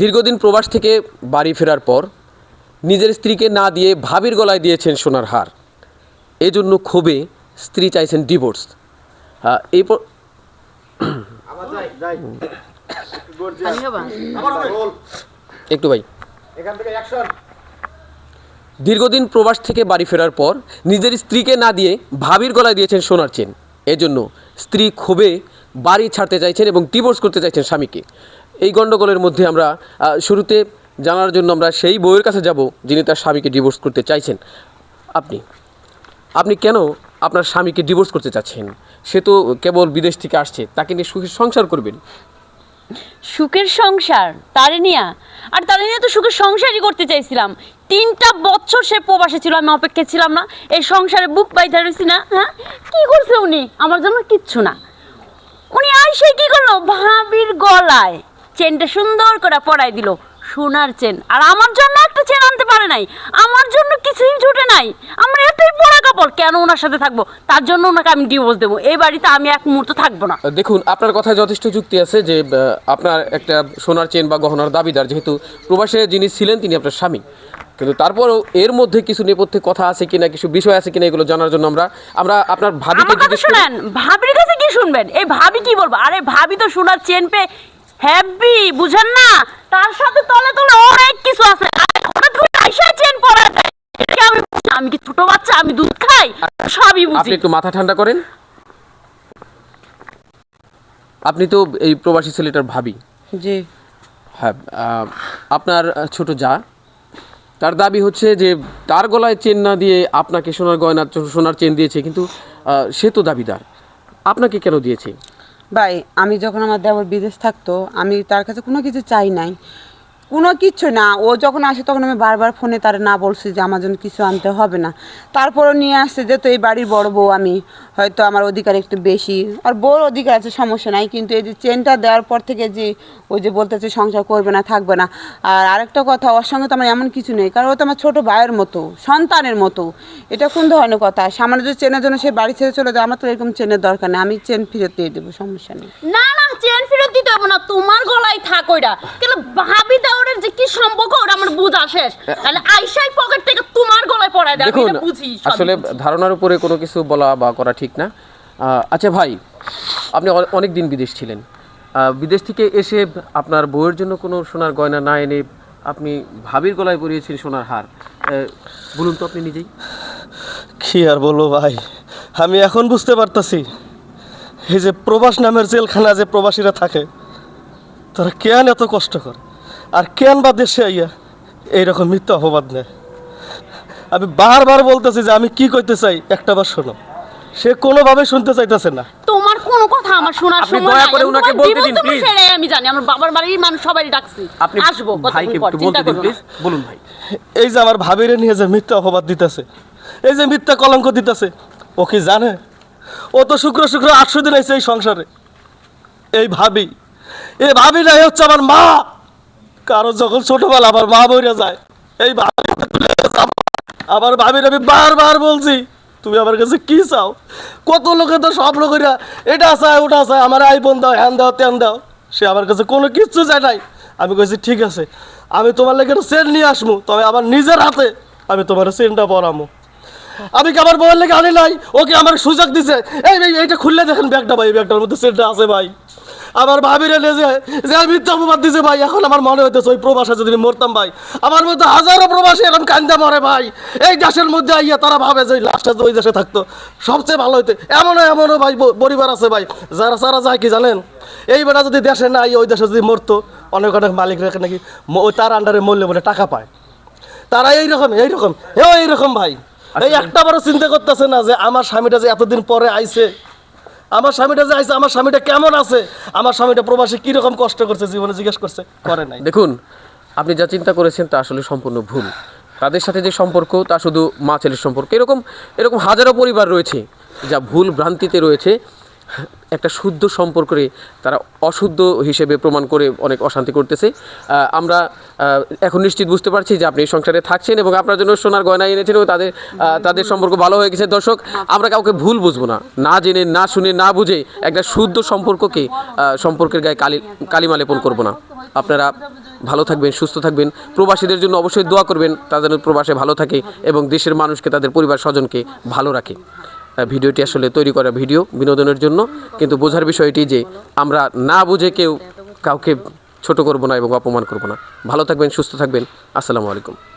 দীর্ঘদিন প্রবাস থেকে বাড়ি ফেরার পর নিজের স্ত্রীকে না দিয়ে ভাবির গলায় দিয়েছেন সোনার হার। এজন্য ক্ষোভে স্ত্রী চাইছেন ডিভোর্স এই একটু ভাই। দীর্ঘদিন প্রবাস থেকে বাড়ি ফেরার পর নিজের স্ত্রীকে না দিয়ে ভাবির গলায় দিয়েছেন সোনার চেন। এজন্য স্ত্রী ক্ষোভে বাড়ি ছাড়তে চাইছেন এবং ডিভোর্স করতে চাইছেন স্বামীকে। এই গণ্ডগোলের মধ্যে আমরা শুরুতে জানার জন্য আমরা সেই বউয়ের কাছে যাব যিনি তার স্বামীকে ডিভোর্স করতে চাইছেন। আপনি আপনি কেন আপনার স্বামীকে ডিভোর্স করতে চাচ্ছেন? সে তো কেবল বিদেশ থেকে আসছে, তাকে নিয়ে সুখের সংসার করবেন। সুখের সংসার, তারে নিয়া? আর তারে নিয়ে তো সুখের সংসারই করতে চাইছিলাম। তিনটা বছর সে প্রবাসে ছিল, আমি অপেক্ষা ছিলাম না। এই সংসারে বুক পাইতে রয়েছি না হ্যাঁ? কি করছে উনি? আমার জন্য কিচ্ছু না। উনি আইসে কি করল? ভাবির গলায়। চেনটা সুন্দর করে পরাই দিল। সোনার চেন। আর আমার জন্য একটা চেন আনতে পারে নাই। আমার জন্য কিছুই জুটে নাই। আমার এতই পড়া কাপড়। কেন ওনার সাথে থাকব? তার জন্য ওনাকে আমি ডিভোর্স দেবো। এই বাড়িতে আমি এক মুহূর্ত থাকব না। দেখুন আপনার কথায় যথেষ্ট যুক্তি আছে যে আপনার একটা সোনার চেন বা গহনার দাবিদার যেহেতু প্রবাসে যিনি ছিলেন তিনি আপনার স্বামী। কিন্তু তারপরও এর মধ্যে কিছু নেপথ্যে কথা আছে কিনা কিছু বিষয় আছে কিনা এগুলো জানার জন্য আমরা আমরা আপনার ভাবিকে আমার জিজ্ঞেস শুনেন ভাবির কাছে কি শুনবেন? এই ভাবি কি বলব? আরে ভাবি তো সোনার চেন পে হ্যাপি বুঝেন না? তার সাথে তলে তলে অনেক কিছু আছে। হঠাৎ করে আইসা চেন পরা দেয় আমি আমি কি ছোট বাচ্চা? আমি দুধ খাই? সবই বুঝি। আপনি একটু মাথা ঠান্ডা করেন। আপনি তো এই প্রবাসী ছেলেটার ভাবি। জি। হ্যাঁ আহ, আপনার ছোট যা। তার দাবি হচ্ছে যে তার গলায় চেন না দিয়ে আপনাকে সোনার গয়না সোনার চেন দিয়েছে কিন্তু সে তো দাবিদার। আপনাকে কেন দিয়েছে? ভাই আমি যখন আমার দেবর বিদেশ থাকতো আমি তার কাছে কোনো কিছু চাই নাই। কোনো কিছু না। ও যখন আসে তখন আমি বারবার ফোনে তার না বলছি যে আমার জন্য কিছু আনতে হবে না। তারপরও নিয়ে আসছে যে, তো এই বাড়ির বড় বউ আমি, হয়তো আমার অধিকার একটু বেশি। আর বউর অধিকার আছে, সমস্যা নাই। কিন্তু এই যে চেনটা দেওয়ার পর থেকে যে ওই যে বলতেছে, সংসার করবে না, থাকবে না। আর আরেকটা কথা, ওর সঙ্গে তো আমার এমন কিছু নেই। কারণ ও তো আমার ছোটো ভাইয়ের মতো, সন্তানের মতো। এটা কোন ধরনের কথা? সামান্য যদি চেনের জন্য সে বাড়ি ছেড়ে চলে যায়, আমার তো এরকম চেনের দরকার নেই। আমি চেন ফেরত দিয়ে দেবো, সমস্যা নেই। না না চেন ফেরত দিতে হবে না তোমার গলায় থাক ওইটা। কেন ভাবি দেওয়ারের যে কি সম্পর্ক ওটা আমার বুঝা শেষ। তাহলে আইসাই পকেট থেকে তোমার গলায় পড়ায় দেয় আমি দেখুন বুঝি আসলে ধারণার উপরে কোনো কিছু বলা বা করা ঠিক না। আহ, আচ্ছা ভাই আপনি অনেক দিন বিদেশ ছিলেন। আহ, বিদেশ থেকে এসে আপনার বউয়ের জন্য কোনো সোনার গয়না না এনে আপনি ভাবির গলায় পরিয়েছেন সোনার হার। বলুন তো আপনি নিজেই। কি আর বলব ভাই আমি এখন বুঝতে পারতাছি। এই যে প্রবাস নামের জেলখানা যে প্রবাসীরা থাকে তারা কেন এত কষ্ট করে? আর কেন বা দেশে আইয়া এইরকম মিথ্যা অপবাদ নেয় আমি বারবার বলতেছি যে আমি কি কইতে চাই একটা বার শোনো। সে কোনোভাবে শুনতে চাইতেছে না। তোমার কোনো কথা আমার শোনার আপনি সময় দয়া করে উনাকে বলতে দিন। সেটাই আমি জানি আমার বাবার বাড়ির মানুষ সবাই ডাকছি। আপনি আসব ভাইকে একটু বলতে দিন প্লিজ বলুন ভাই। এই যে আমার ভাবিরে নিয়ে যে মিথ্যা অপবাদ দিতেছে এই যে মিথ্যা কলঙ্ক দিতেছে ও কি জানে? ও তো শুক্র শুক্র, আটশো দিন আছে এই সংসারে। এই ভাবি এই ভাবি নাই হচ্ছে আমার মা। কারও যখন ছোটবেলা আমার মা বইরা যায়, এই ভাবি আবার ভাবির আমি বারবার বলছি, তুমি আমার কাছে কি চাও? কত লোকে তো সব লোকেরা এটা চায়, ওটা চায়, আমার আইফোন দাও, হ্যান দাও, ত্যান দাও। সে আমার কাছে কোনো কিচ্ছু চায় নাই। আমি কইছি, ঠিক আছে, আমি তোমার লেগে সেন্ট নিয়ে আসব, তবে আমার নিজের হাতে আমি তোমার সেন্টটা পরামো আমি কি আমার বউয়ের লেগে আনি নাই? ওকে আমার সুযোগ দিছে? এই এইটা খুললে দেখেন ব্যাগটা ভাই ব্যাগটার মধ্যে সেন্টটা আছে ভাই। আমার ভাবিরে নে যে যে আমি মিথ্যা অপবাদ দিছে ভাই, এখন আমার মনে হইতেছে ওই প্রবাসে যদি মরতাম ভাই, আমার মধ্যে হাজারো প্রবাসী এখন কান্দা মরে ভাই। এই দেশের মধ্যে আইয়া তারা ভাবে যে লাস্টে ওই দেশে থাকতো। সবচেয়ে ভালো হইতে এমনও এমনও ভাই পরিবার আছে ভাই, যারা সারা যায় কি জানেন? এই বেটা যদি দেশে না আইয়া ওই দেশে যদি মরতো, অনেক অনেক মালিক রেখে নাকি তার আন্ডারে মরলে বলে টাকা পায়। তারা এইরকম এইরকম হেও এইরকম ভাই। এই একটা বড় চিন্তা করতেছে না যে আমার স্বামীটা যে এতদিন পরে আইছে? আমার স্বামীটা যে আইছে আমার স্বামীটা কেমন আছে? আমার স্বামীটা প্রবাসী কীরকম কষ্ট করছে জীবনে জিজ্ঞেস করছে? করে নাই। দেখুন আপনি যা চিন্তা করেছেন তা আসলে সম্পূর্ণ ভুল। তাদের সাথে যে সম্পর্ক তা শুধু মা ছেলের সম্পর্ক। এরকম এরকম হাজারো পরিবার রয়েছে যা ভুল ভ্রান্তিতে রয়েছে। একটা শুদ্ধ সম্পর্কে তারা অশুদ্ধ হিসেবে প্রমাণ করে অনেক অশান্তি করতেছে। আমরা এখন নিশ্চিত বুঝতে পারছি যে আপনি সংসারে থাকছেন এবং আপনার জন্য সোনার গয়না এনেছেন এবং তাদের তাদের সম্পর্ক ভালো হয়ে গেছে। দর্শক, আমরা কাউকে ভুল বুঝব না। না জেনে, না শুনে, না বুঝে একটা শুদ্ধ সম্পর্ককে সম্পর্কের গায়ে কালি কালিমা লেপন করব না। আপনারা ভালো থাকবেন, সুস্থ থাকবেন। প্রবাসীদের জন্য অবশ্যই দোয়া করবেন তাদের প্রবাসে ভালো থাকে এবং দেশের মানুষকে, তাদের পরিবার স্বজনকে ভালো রাখে। ভিডিওটি আসলে তৈরি করা ভিডিও বিনোদনের জন্য। কিন্তু বোঝার বিষয়টি যে, আমরা না বুঝে কেউ কাউকে ছোট করব না এবং অপমান করব না। ভালো থাকবেন, সুস্থ থাকবেন। আসসালামু আলাইকুম।